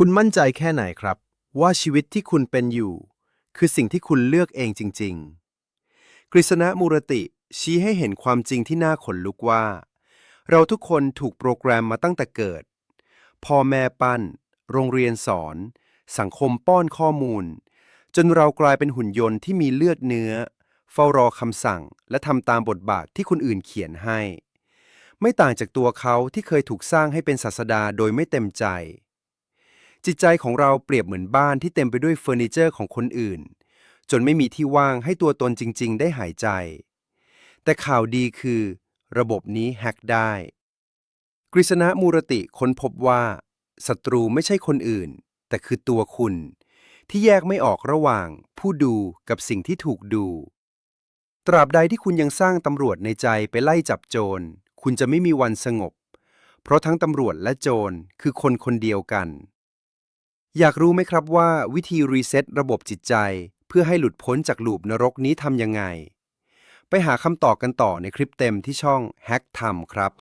คุณมั่นใจแค่ไหนครับ ว่าชีวิตที่คุณเป็นอยู่ คือสิ่งที่คุณเลือกเองจริง ๆ กฤษณะมูรติชี้ให้เห็นความจริงที่น่าขนลุกว่า เราทุกคนถูกโปรแกรมมาตั้งแต่เกิด พ่อแม่ปั้น โรงเรียนสอน สังคมป้อนข้อมูล จนเรากลายเป็นหุ่นยนต์ที่มีเลือดเนื้อ เฝ้ารอคำสั่ง และทำตามบทบาทที่คนอื่นเขียนให้ ไม่ต่างจากตัวเขาที่เคยถูกสร้างให้เป็นศาสดาโดยไม่เต็มใจ จิตใจของเราเปรียบเหมือนบ้านที่เต็มไปด้วยเฟอร์นิเจอร์ของคนอื่น จนไม่มีที่ว่างให้ตัวตนจริง ๆ ได้หายใจ แต่ข่าวดีคือ ระบบนี้แฮ็กได้ กฤษณะมูรติค้นพบว่าศัตรูไม่ใช่คนอื่น แต่คือตัวคุณ ที่แยกไม่ออกระหว่างผู้ดูกับสิ่งที่ถูกดู ตราบใดที่คุณยังสร้างตำรวจในใจไปไล่จับโจร คุณจะไม่มีวันสงบ เพราะทั้งตำรวจและโจรคือคนคนเดียวกัน อยากรู้ไหมครับว่าวิธีรีเซ็ตระบบจิตใจ เพื่อให้หลุดพ้นจากลูปนรกนี้ทำยังไง ไปหาคำตอบกันต่อในคลิปเต็มที่ช่อง Hack ทำครับ